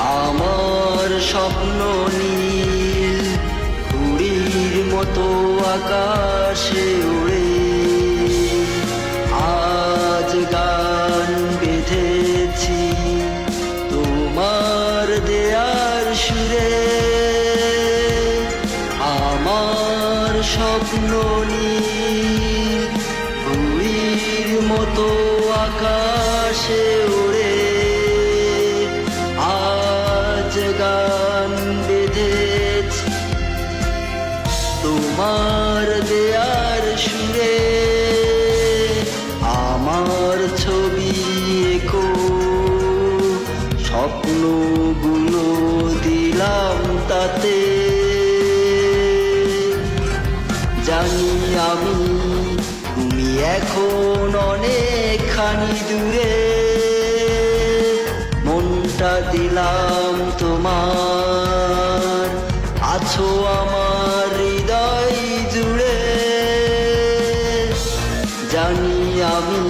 আমার স্বপ্ন নীল ঘুড়ির মতো আকাশে উড়ে। আজ গান বেঁধেছি তোমার দেয়ার সুরে আমার স্বপ্ন নীল ঘুড়ির মতো আকাশে তাতে জানি আমি তুমি এখন অনেকখানি দূরে। মনটা দিলাম তোমার, আছো আমার হৃদয় জুড়ে। জানি আমি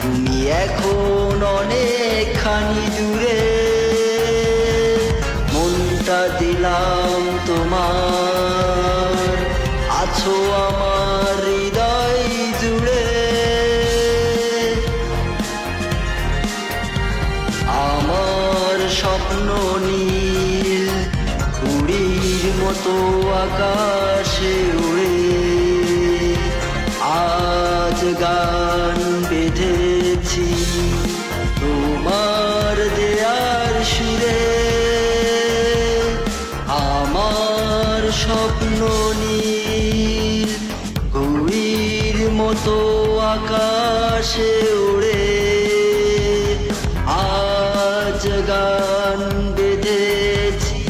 তুমি এখন অনেকখানি দূরে। দিলাম তোমার। আছো আমার হৃদয় জুড়ে। আমার স্বপ্ন নীল ঘুড়ির মতো আকাশে উড়ে। আজ গান বেঁধেছি তোমার দেয়ার সুরে। স্বপ্ন নীল ঘুড়ির মতো আকাশে উড়ে। আজ গান বেঁধেছি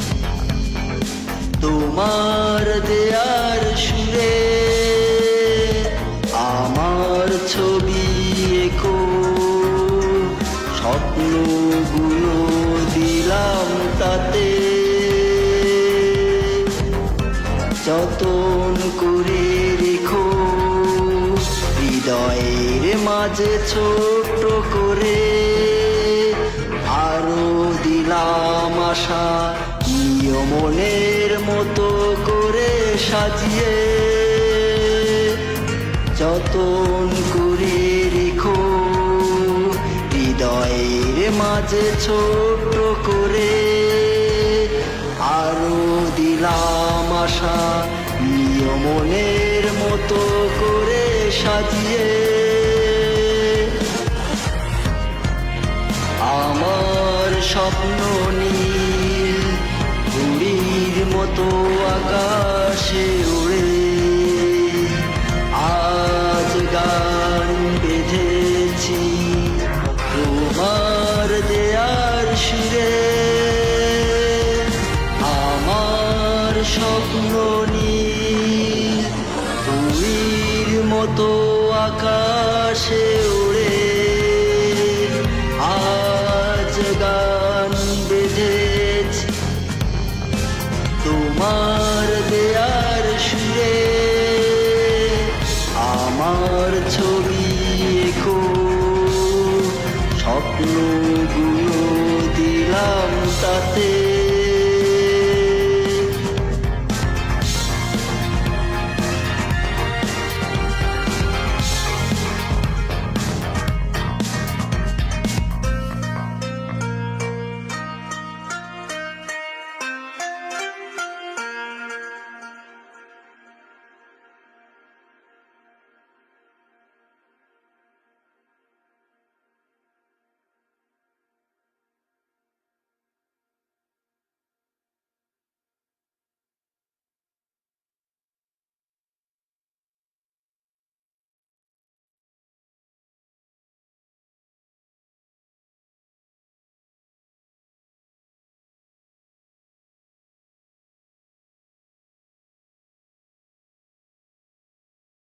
তোমার দেয়ার সুরে। আমার ছবি এঁকো, স্বপ্নগুলো দিলাম তাতে। যতন করে রেখো, হৃদয়ের মাঝে ছোট করে আরও দিলাম আশা নিয়মনের মতো করে সাজিয়ে। যতন করে রেখো, হৃদয়ের মাঝে ছোট করে আরও দিলাম আশা নিয়মনের মতো করে সাজিয়ে। আমার স্বপ্ন নীল মতো আকাশে উড়ে। আজ গান বেঁধেছি তোমার দেয়ার সুরে মতো আকাশে উড়ে আজ গান বেঁধেছি তোমার দেয়ার সুরে আমার ছবি এঁকো। স্বপ্নগুলো দিলাম তাতে